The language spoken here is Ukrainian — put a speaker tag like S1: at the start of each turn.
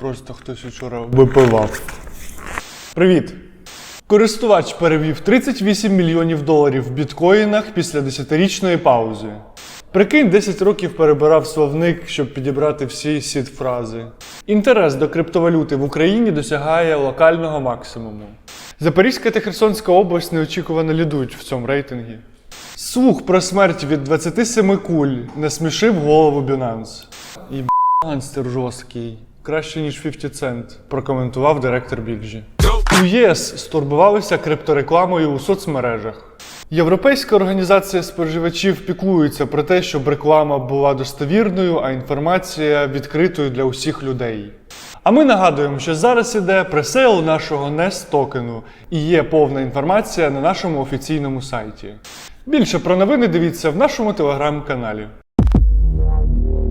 S1: Просто хтось вчора випивав. Привіт! Користувач перевів 38 мільйонів доларів в біткоїнах після 10-річної паузи. Прикинь, 10 років перебирав словник, щоб підібрати всі сіт фрази. Інтерес до криптовалюти в Україні досягає локального максимуму. Запорізька та Херсонська область неочікувано лідують в цьому рейтингі. Слух про смерть від 27 куль насмішив голову Binance. І Ганстер жорсткий. Краще, ніж 50 Cent, прокоментував директор біржі. У ЄС стурбувалися крипторекламою у соцмережах. Європейська організація споживачів піклується про те, щоб реклама була достовірною, а інформація відкритою для усіх людей. А ми нагадуємо, що зараз іде пресейл нашого NES токену і є повна інформація на нашому офіційному сайті. Більше про новини дивіться в нашому телеграм-каналі.